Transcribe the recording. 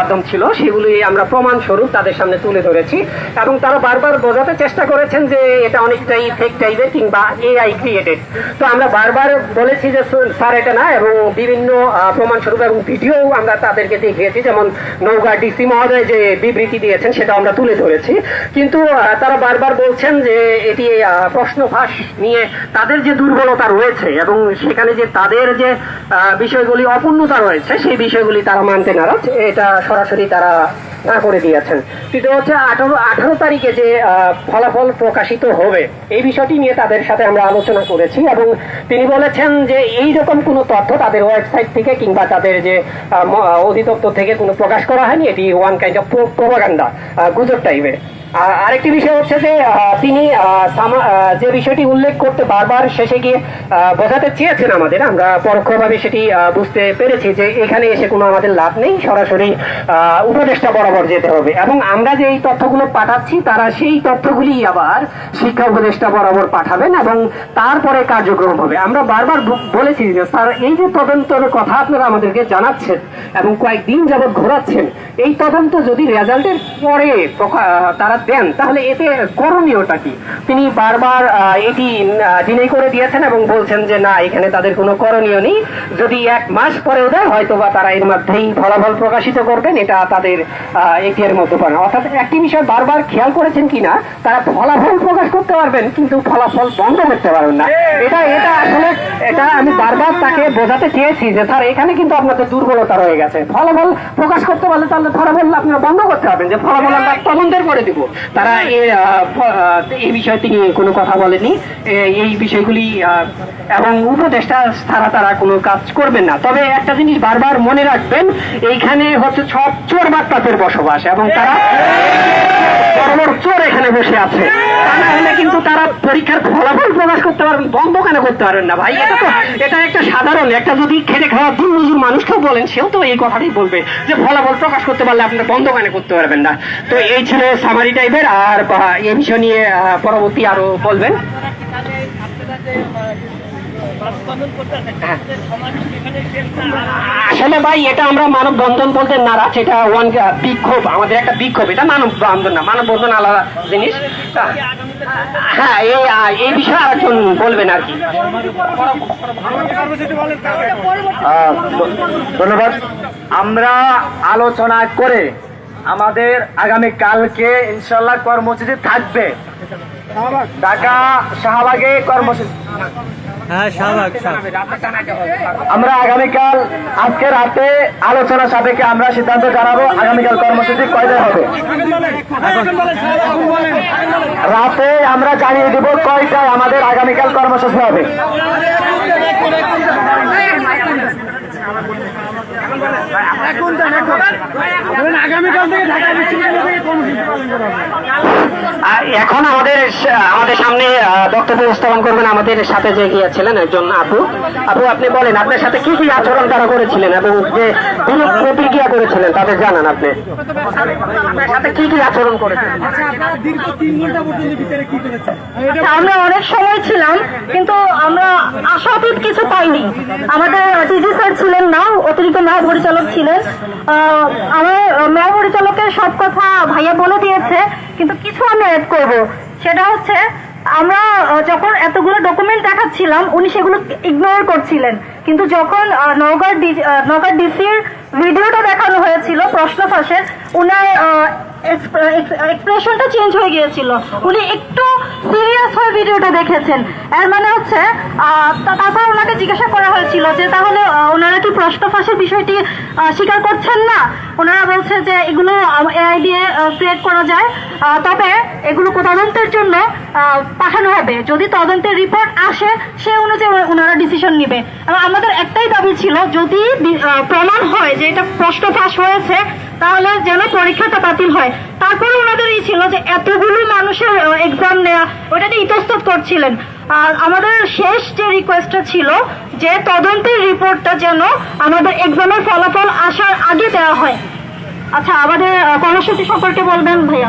মাধ্যম ছিল, সেগুলি আমরা প্রমাণ স্বরূপ তাদের সামনে তুলে ধরেছি এবং তারা বারবার বোঝাতে চেষ্টা করেছেন যে এটা অনেকটাই ফেক টাইপের কিংবা এআই ক্রিয়েটেড তো আমরা বারবার বলেছি যে, স্যার এটা না। এবং বিভিন্ন প্রমাণ স্বরূপ এবং ভিডিও আমরা তাদেরকে দেখিয়েছি, যেমন নৌকা ডিসি মহোদয় যে বিবৃতি দিয়েছেন, সেটা আমরা তুলে ধরেছি। কিন্তু তারা বারবার বলছেন যে, এটি প্রশ্ন ফাঁস নিয়ে তাদের যে দুর্বলতা রয়েছে এবং সেখানে যে তাদের যে বিষয়গুলি অপূর্ণতা রয়েছে, সেই বিষয়গুলি তারা মানতে নারাজ। এটা সরাসরি তারা না করে দিয়েছেন। তৃতীয় হচ্ছে আঠারো আঠারো তারিখে যে ফলাফল প্রকাশিত হবে, এই বিষয়টি নিয়ে তাদের সাথে আমরা আলোচনা করেছি এবং তিনি বলেছেন যে এই রকম কোনো তথ্য তাদের ওয়েবসাইট থেকে কিংবা তাদের যে অধিদপ্তর থেকে কোনো প্রকাশ করা হয়নি, এটি ওয়ান কাইন্ড অফ প্রোপাগান্ডা গুজব টাইপের আরেকটি বিষয় হচ্ছে যে তিনি যে বিষয়টি উল্লেখ করতে বারবার শেষে গিয়ে বোঝাতে চেয়েছেন আমাদের, আমরা পরোক্ষভাবে সেটি বুঝতে পেরেছি যে এখানে এসে কোনো আমাদের লাভ নেই, সরাসরি উপদেষ্টা বরাবর যেতে হবে। এবং আমরা যে এই তথ্যগুলো পাঠাচ্ছি, তারা সেই তথ্যগুলি আবার শিক্ষা উপদেষ্টা বরাবর পাঠাবেন এবং তারপরে কার্যক্রম হবে। আমরা বারবার বলেছি যে, স্যার, এই যে তদন্তের কথা আপনারা আমাদেরকে জানাচ্ছেন এবং কয়েকদিন যাবৎ ঘোরাচ্ছেন, এই তদন্ত যদি রেজাল্টের পরে তারা দেন, তাহলে এতে করণীয়টা কি? তিনি বারবার এটি ডিনাই করে দিয়েছেন এবং বলছেন যে, না, এখানে তাদের কোনো করণীয় নেই। যদি এক মাস পরেও দেয় হয়তো বা তারা এর মধ্যেই ফলাফল প্রকাশিত করবেন। এটা তাদের এর মধ্যে পারে অর্থাৎ একটি বিষয় বারবার খেয়াল করেছেন কিনা, তারা ফলাফল প্রকাশ করতে পারবেন, কিন্তু ফলাফল বন্ধ করতে পারবেন না। এটা এটা আসলে এটা আমি বারবার তাকে বোঝাতে চেয়েছি যে, স্যার, এখানে কিন্তু আপনাদের দুর্বলতা রয়ে গেছে। ফলাফল প্রকাশ করতে পারলে তাহলে ফলাফল আপনারা বন্ধ করতে পারবেন যে ফলাফল আমরা তদন্তের করে দিব। তারা এই বিষয়ে তিনি কোনো কথা বলেনি এই বিষয়গুলি এবং উপদেষ্টা ছাড়া তারা কোনো কাজ করবেন না। তবে একটা জিনিস বারবার মনে রাখবেন, এইখানে হচ্ছে সব চোর বাট্টাদের বসবাস, এবং তারা চোর এখানে বসে আছে। তা না হলে কিন্তু তারা পরীক্ষার ফলাফল বন্ধ কেন করতে পারেন না ভাই? এটা তো, এটা একটা সাধারণ, একটা যদি খেটে খাওয়া দিন মজুর মানুষকেও বলেন, সেও তো এই কথাটাই বলবে যে ফলাফল প্রকাশ করতে পারলে আপনার বন্ধ কেন করতে পারবেন না? তো এই ছিল সামারি টাইপের আর এই বিষয় নিয়ে পরবর্তী আরও বলবেন। আসলে ভাই এটা আমরা মানব বন্ধন বলতে নারাজ এটা ওয়ান বিক্ষোভ আমাদের একটা বিক্ষোভ এটা মানব বন্ধন না মানব বন্ধন আলাদা জিনিস। হ্যাঁ এই এই বিষয়ে আরেকজন বলবেন আর কি। ধন্যবাদ। আমরা আলোচনা করে আমাদের আগামী কালকে ইনশাল্লাহ কর্মসূচি থাকবে। ঢাকা শাহবাগে কর্মসূচি। হ্যাঁ। আমরা আগামীকাল আজকে রাতে আলোচনা সাপেক্ষে আমরা সিদ্ধান্ত জানাব আগামীকাল কর্মসূচি কয়টায় হবে। রাতে আমরা জানিয়ে দিব কয়টায় আমাদের আগামীকাল কর্মসূচি হবে আর এখন আমাদের আমাদের সামনে বক্তব্য উপস্থাপন করবেন আমাদের সাথে যে গিয়েছিলেন একজন আপু। আপু আপনি বলেন আপনার সাথে কি কি আচরণ তারা করেছিলেন এবং যে বিরূপ প্রতিক্রিয়া করেছিলেন তাদের জানান আপনি। আপনার সাথে কি কি আচরণ করেছেন? আমরা অনেক সময় ছিলাম কিন্তু আমরা আশাতীত কিছু পাইনি। আমাদের টিজি স্যার ছিলেন না অতিরিক্ত ন্যায় পরিচালক ছিলেন। আহ, আমার কথা ভাইয়া বলে দিয়েছে, কিন্তু কিছু আমি অ্যাড করব। সেটা হচ্ছে, আমরা যখন এতগুলো ডকুমেন্ট দেখাচ্ছিলাম, উনি সেগুলো ইগনোর করছিলেন। কিন্তু যখন নওগাঁ নওগাঁ ডিসির ভিডিওটা দেখানো হয়েছিল প্রশ্ন ফাঁসের উনার এক্সপ্রেশনটা চেঞ্জ হয়ে গিয়েছিল। উনি একটু সিরিয়াস হয়ে ভিডিওটা দেখেছেন। এর মানে হচ্ছে তারপর ওনাকে জিজ্ঞাসা করা হয়েছিল যে, তাহলে ওনারা কি প্রশ্ন ফাঁসের বিষয়টি স্বীকার করছেন না? ওনারা বলছে যে, এগুলো এআই দিয়ে ক্রিয়েট করা যায় তবে এগুলো তদন্তের জন্য পাঠানো হবে। যদি তদন্তের রিপোর্ট আসে, সে অনুযায়ী ওনারা ডিসিশন নিবে। আমাদের একটাই দাবি ছিল, যদি প্রমাণ হয় যে এটা প্রশ্ন ফাঁস হয়েছে তাহলে যেন পরীক্ষাটা বাতিল হয়। তারপরে ওনাদের ই ছিল যে এতগুলো মানুষের এক্সাম নেওয়া ওটাতে ইতস্তত করছিলেন। আর আমাদের শেষ যে রিকোয়েস্টটা ছিল, যে তদন্তের রিপোর্টটা যেন আমাদের এক্সামের ফলাফল আসার আগে দেওয়া হয়। আচ্ছা আমাদের কর্মসূচি সম্পর্কে বলবেন ভাইয়া?